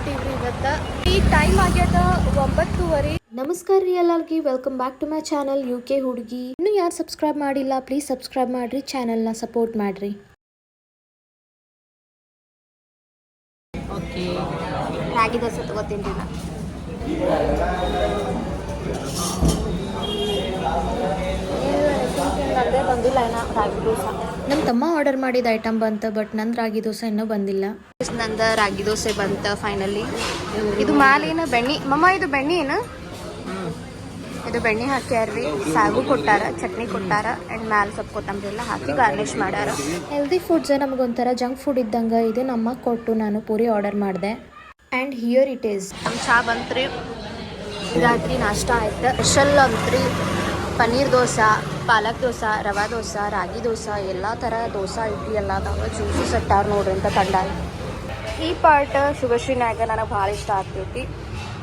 ಹೊಂಟಿವ್ರಿ ಇವತ್ತ? ಈಗ ಟೈಮ್ ಆಗ್ಯದ ಒಂಬತ್ತುವರೆ. ನಮಸ್ಕಾರ ರೀ ಎಲ್ಲರಿಗೆ welcome back to my channel U K ಹುಡುಗಿ. ಇನ್ನು ಯಾರು ಸಬ್ಸ್ಕ್ರೈಬ್ ಮಾಡಿಲ್ಲ ಪ್ಲೀಸ್ ಸಬ್ಸ್ಕ್ರೈಬ್ ಮಾಡ್ರಿ ಚಾನಲ್ನ ಸಪೋರ್ಟ್ ಮಾಡ್ರಿ. ಓಕೆ ರಾಗಿ ದೋಸೆ ತಗೋತೀನಿ ನಾ ಬಂದಿಲ್ಲ ಏನೋ ರಾಗಿ ದೋಸೆ. ನಮ್ಮ ತಮ್ಮ ಆರ್ಡರ್ ಮಾಡಿದ ಐಟಮ್ ಬಂತ ಬಟ್ ನಂದು ರಾಗಿ ದೋಸೆ ಇನ್ನೂ ಬಂದಿಲ್ಲ. ನಂದ ರಾಗಿ ದೋಸೆ ಬಂತ ಫೈನಲಿ ಇದು ಮಾಲೇನ ಬೆಣ್ಣಿ ಮಮ್ಮ ಇದು ಬೆಣ್ಣಿ ಏನು ಇದು ಬೆಣ್ಣೆ ಹಾಕ್ಯಾರ್ರಿ ಸಾಗು ಕೊಟ್ಟಾರ ಚಟ್ನಿ ಕೊಟ್ಟಾರ ಆ್ಯಂಡ್ ಮ್ಯಾಲೆ ಸ್ವಲ್ಪ ಕೊತ್ತಂಬರಿ ಎಲ್ಲ ಹಾಕಿ ಗಾರ್ನಿಷ್ ಮಾಡ್ಯಾರ. ಹೆಲ್ದಿ ಫುಡ್ಸ್ ನಮಗೊಂಥರ ಜಂಕ್ ಫುಡ್ ಇದ್ದಂಗೆ ಇದು ನಮ್ಮ ಕೊಟ್ಟು ನಾನು ಪೂರಿ ಆರ್ಡರ್ ಮಾಡಿದೆ. ಆ್ಯಂಡ್ ಹಿಯರ್ ಇಟ್ ಈಸ್ ನಮ್ಮ ಚಾ ಬಂತ್ರಿ. ರಾತ್ರಿ ನಾಷ್ಟ ಆಯ್ತು. ಸ್ಪೆಷಲ್ ಅಂತ್ರಿ. ಪನ್ನೀರ್ ದೋಸೆ, ಪಾಲಕ್ ದೋಸೆ, ರವಾ ದೋಸೆ, ರಾಗಿ ದೋಸೆ, ಎಲ್ಲ ಥರ ದೋಸೆ ಇಡ್ಲಿ ಎಲ್ಲ ನಾವು ಜ್ಯೂಸು ಸಟ್ಟಾರ ನೋಡ್ರಿ ಅಂತ ತಂಡ ಈ ಪಾರ್ಟ್ ಶುಭಶ್ರೀನಾಗ ನನಗೆ ಭಾಳ ಇಷ್ಟ ಆಗ್ತೈತಿ.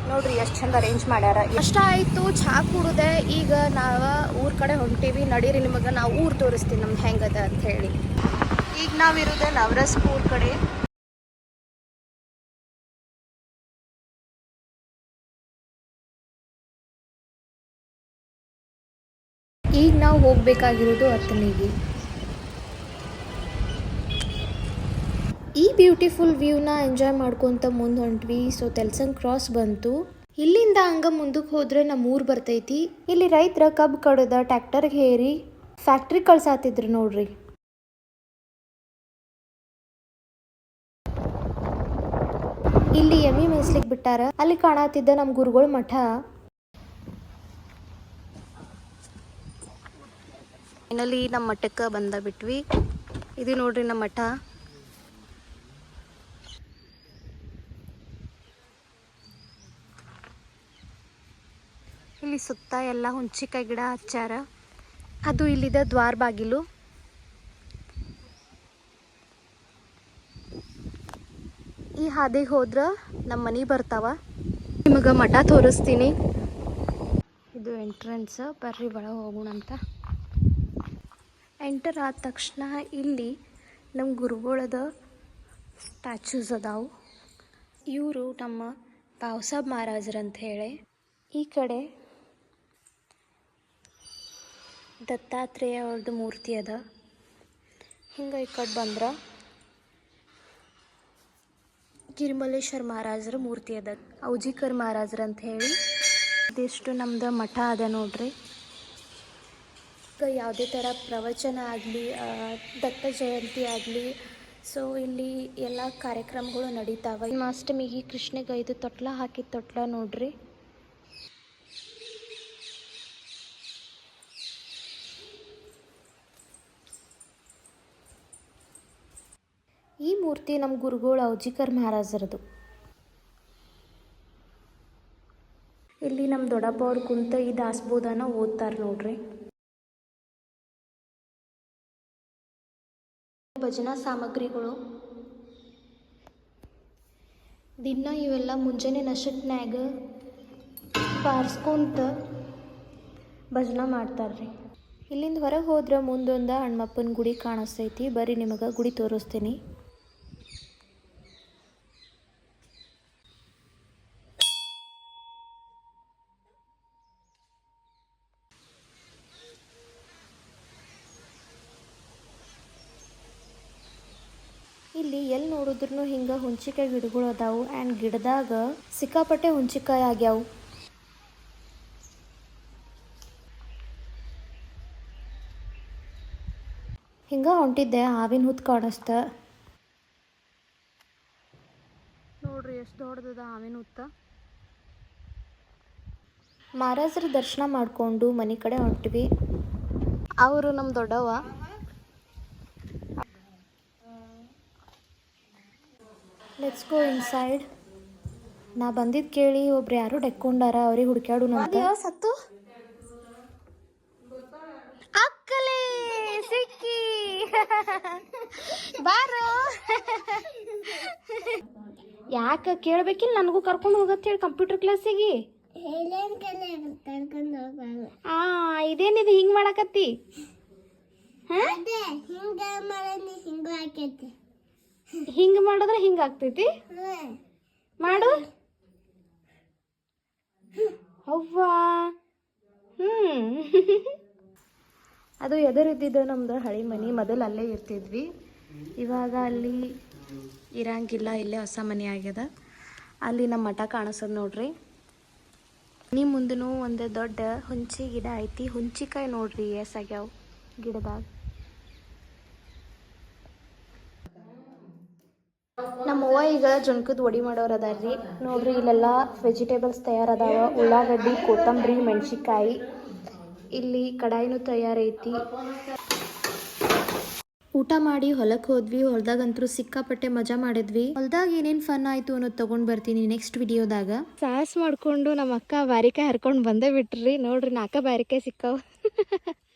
ನೋಡ್ರಿ ಎಷ್ಟು ಚಂದ ಅರೇಂಜ್ ಮಾಡ್ಯಾರ. ಇಷ್ಟ ಆಯಿತು ಚಹಾ ಕುಡ್ದೆ, ಈಗ ನಾವು ಊರ ಕಡೆ ಹೊಂಟೀವಿ. ನಡೀರಿ ನಿಮಗೆ, ನಾವು ಊರು ತೋರಿಸ್ತೀವಿ ನಮ್ದು ಹೆಂಗದ ಅಂತ ಹೇಳಿ. ಈಗ ನಾವಿರೋದೆ ನವರಸ್ಪೂರ್ ಕಡೆ. ಈಗ ನಾವು ಹೋಗಬೇಕಾಗಿರೋದು ಹತ್ತನಿಗೆ ಈ ಬ್ಯೂಟಿಫುಲ್ ವ್ಯೂನ ಎಂಜಾಯ್ ಮಾಡ್ಕೊತ ಮುಂದೆ ಹೊಂಟ್ವಿ ಸೊ ತೆಲ್ಸಂಗ್ ಕ್ರಾಸ್ ಬಂತು. ಇಲ್ಲಿಂದ ಹಂಗ ಮುಂದಕ್ಕೆ ಹೋದ್ರೆ ನಮ್ಮ ಊರು ಬರ್ತೈತಿ. ಇಲ್ಲಿ ರೈತರ ಕಬ್ಬು ಕಡದ ಟ್ಯಾಕ್ಟರ್ಗೆ ಹೇರಿ ಫ್ಯಾಕ್ಟ್ರಿ ಕಳ್ಸಾತಿದ್ರು ನೋಡ್ರಿ. ಇಲ್ಲಿ ಎಮ್ಮಿ ಮೇಯ್ಸ್ಲಿಕ್ಕೆ ಬಿಟ್ಟಾರ. ಅಲ್ಲಿ ಕಾಣತಿದ್ದ ನಮ್ಮ ಗುರುಗಳ ಮಠ. ಫೈನಲಿ ನಮ್ಮ ಮಠಕ್ಕೆ ಬಂದ ಬಿಟ್ವಿ. ಇದು ನೋಡ್ರಿ ನಮ್ಮ ಮಠ. ಇಲ್ಲಿ ಸುತ್ತ ಎಲ್ಲ ಹುಂಚಿಕಾಯಿ ಗಿಡ ಹಚ್ಚಾರ ಅದು ಇಲ್ಲಿದ ದ್ವಾರ ಬಾಗಿಲು. ಈ ಹಾದಿಗೆ ಹೋದ್ರ ನಮ್ಮ ಮನೆ ಬರ್ತಾವ. ನಿಮಗೆ ಮಠ ತೋರಿಸ್ತೀನಿ. ಇದು ಎಂಟ್ರೆನ್ಸ್ ಬರ್ರಿ ಒಳಗೆ ಹೋಗೋಣ ಅಂತ ಎಂಟರ್ ಆದ ತಕ್ಷಣ ಇಲ್ಲಿ ನಮ್ಮ ಗುರುಗಳದ ಸ್ಟ್ಯಾಚ್ಯೂಸ್ ಅದಾವು. ಇವರು ನಮ್ಮ ಬಾವ್ಸಾಬ್ ಮಹಾರಾಜರಂತ ಹೇಳಿ. ಈ ಕಡೆ ದತ್ತಾತ್ರೇಯ ಅವ್ರದ್ದು ಮೂರ್ತಿ ಅದ. ಹಿಂಗೆ ಈ ಕಡೆ ಬಂದ್ರೆ ಗಿರಿಮಲೇಶ್ವರ ಮಹಾರಾಜರ ಮೂರ್ತಿ ಅದ. ಔಜಿಕರ್ ಮಹಾರಾಜರು ಅಂತ ಹೇಳಿ. ಇದಿಷ್ಟು ನಮ್ದು ಮಠ ಅದ ನೋಡ್ರಿ. ಯಾವುದೇ ಥರ ಪ್ರವಚನ ಆಗಲಿ ದತ್ತ ಜಯಂತಿ ಆಗಲಿ, ಸೊ ಇಲ್ಲಿ ಎಲ್ಲ ಕಾರ್ಯಕ್ರಮಗಳು ನಡೀತಾವೆ. ಜನ್ಮಾಷ್ಟಮಿಗೆ ಕೃಷ್ಣಗೆ ಐದು ತೊಟ್ಲ ಹಾಕಿದ ತೊಟ್ಲ ನೋಡ್ರಿ. ಈ ಮೂರ್ತಿ ನಮ್ಮ ಗುರುಗಳು ಔಜಿಕರ್ ಮಹಾರಾಜರದು. ಇಲ್ಲಿ ನಮ್ಮ ದೊಡ್ಡಪ್ಪ ಅವ್ರು ಕುಂತ ಈ ದಾಸಬೋಧನ ಓದ್ತಾರೆ ನೋಡ್ರಿ. ಭಜನಾ ಸಾಮಗ್ರಿಗಳು. ದಿನ ಇವೆಲ್ಲ ಮುಂಜಾನೆ ನಶಕ್ನ್ಯಾಗ ಪಾರ್ಸ್ಕೊಂತ ಭಜನಾ ಮಾಡ್ತಾರ್ರಿ. ಇಲ್ಲಿಂದ ಹೊರಗೆ ಹೋದ್ರೆ ಮುಂದೊಂದು ಹಣ್ಮಪ್ಪನ ಗುಡಿ ಕಾಣಿಸ್ತೈತಿ. ಬರ್ರಿ ನಿಮಗೆ ಗುಡಿ ತೋರಿಸ್ತೀನಿ. ಇಲ್ಲಿ ಎಲ್ಲಿ ನೋಡಿದ್ರು ಹಿಂಗೆ ಹುಂಚಿಕಾಯಿ ಗಿಡಗಳು ಅದಾವು ಆ್ಯಂಡ್ ಗಿಡದಾಗ ಸಿಕ್ಕಾಪಟ್ಟೆ ಹುಂಚಿಕಾಯಿ ಆಗ್ಯಾವು. ಹಿಂಗ ಹೊಂಟಿದ್ದೆ ಹಾವಿನ ಹುತ್ ಕಾಣಿಸ್ತ ನೋಡ್ರಿ ಎಷ್ಟು ದೊಡ್ಡದ ಹಾವಿನ ಹುತ್ತ. ಮಹಾರಾಜರ ದರ್ಶನ ಮಾಡಿಕೊಂಡು ಮನೆ ಕಡೆ ಹೊಂಟ್ವಿ. ಅವರು ನಮ್ಮ ದೊಡ್ಡವ ಲೆಟ್ಸ್ ಗೋ ಇನ್ಸೈಡ್ ನಾ ಬಂದಿದ್ದು ಕೇಳಿ ಒಬ್ರು ಯಾರು ಡೆಕ್ಕೊಂಡಾರ ಅವ್ರಿಗೆ ಹುಡುಕ್ಯಾಡು ನೋಡಿ ಸತ್ತು. ಅಕ್ಕಲೇ ಸಿಕ್ಕಿ. ಬಾರೋ. ಯಾಕೆ ಕೇಳ್ಬೇಕಿಲ್ಲ ನನಗೂ ಕರ್ಕೊಂಡು ಹೋಗತ್ತೆ ಹೇಳಿ ಕಂಪ್ಯೂಟರ್ ಕ್ಲಾಸಿಗೆ ಆ ಇದೇನಿದು ಹಿಂಗ್ ಮಾಡಕತ್ತಿ? ಹಿಂಗೆ ಹಿಂಗ್ ಮಾಡಿದ್ರೆ ಹಿಂಗೆ ಆಗ್ತೈತಿ? ಮಾಡು. ಅವ್ವಾ. ಹ್ಮ್. ಅದು ಎದುರಿದ್ದಿದ್ದು ನಮ್ದು ಹಳೆ ಮನೆ, ಮೊದಲು ಅಲ್ಲೇ ಇರ್ತಿದ್ವಿ. ಇವಾಗ ಅಲ್ಲಿ ಇರಂಗಿಲ್ಲ, ಇಲ್ಲೇ ಹೊಸ ಮನೆ ಆಗ್ಯದ. ಅಲ್ಲಿ ನಮ್ಮ ಮಠ ಕಾಣಿಸೋದು ನೋಡ್ರಿ. ಮನಿ ಮುಂದೂ ಒಂದು ದೊಡ್ಡ ಹುಂಚಿ ಗಿಡ ಐತಿ. ಹುಂಚಿಕಾಯಿ ನೋಡ್ರಿ, ಎಸ್ ಆಗ್ಯಾವ ಗಿಡದಾಗ. ನಮ್ಮವ್ವ ಈಗ ಜುಣ್ಕದ ಒಡಿ ಮಾಡೋರು ಅದಾರ್ರಿ ನೋಡ್ರಿ ಇಲ್ಲೆಲ್ಲ ವೆಜಿಟೇಬಲ್ಸ್ ತಯಾರದಾವ. ಉಳ್ಳಾಗಡ್ಡಿ, ಕೊತ್ತಂಬರಿ ಮೆಣಸಿಕಾಯಿ ಇಲ್ಲಿ ಕಡಾಯಿನೂ ತಯಾರೈತಿ. ಊಟ ಮಾಡಿ ಹೊಲಕ್ಕೆ ಹೋದ್ವಿ. ಹೊಲ್ದಾಗಂತೂ ಸಿಕ್ಕಾಪಟ್ಟೆ ಮಜಾ ಮಾಡಿದ್ವಿ. ಹೊಲ್ದಾಗ ಏನೇನ್ ಫನ್ ಆಯಿತು ಅನ್ನೋದು ತಗೊಂಡ್ ಬರ್ತೀನಿ ನೆಕ್ಸ್ಟ್ ವಿಡಿಯೋದಾಗ ಸಾಸ್ ಮಾಡ್ಕೊಂಡು ನಮ್ಮ ಅಕ್ಕ ಬಾರಿಕಾಯಿ ಹರ್ಕೊಂಡು ಬಂದೇ ಬಿಟ್ರಿ. ನೋಡ್ರಿ ನಾಲ್ಕ ಬಾರಿಕಾಯಿ ಸಿಕ್ಕಾವ.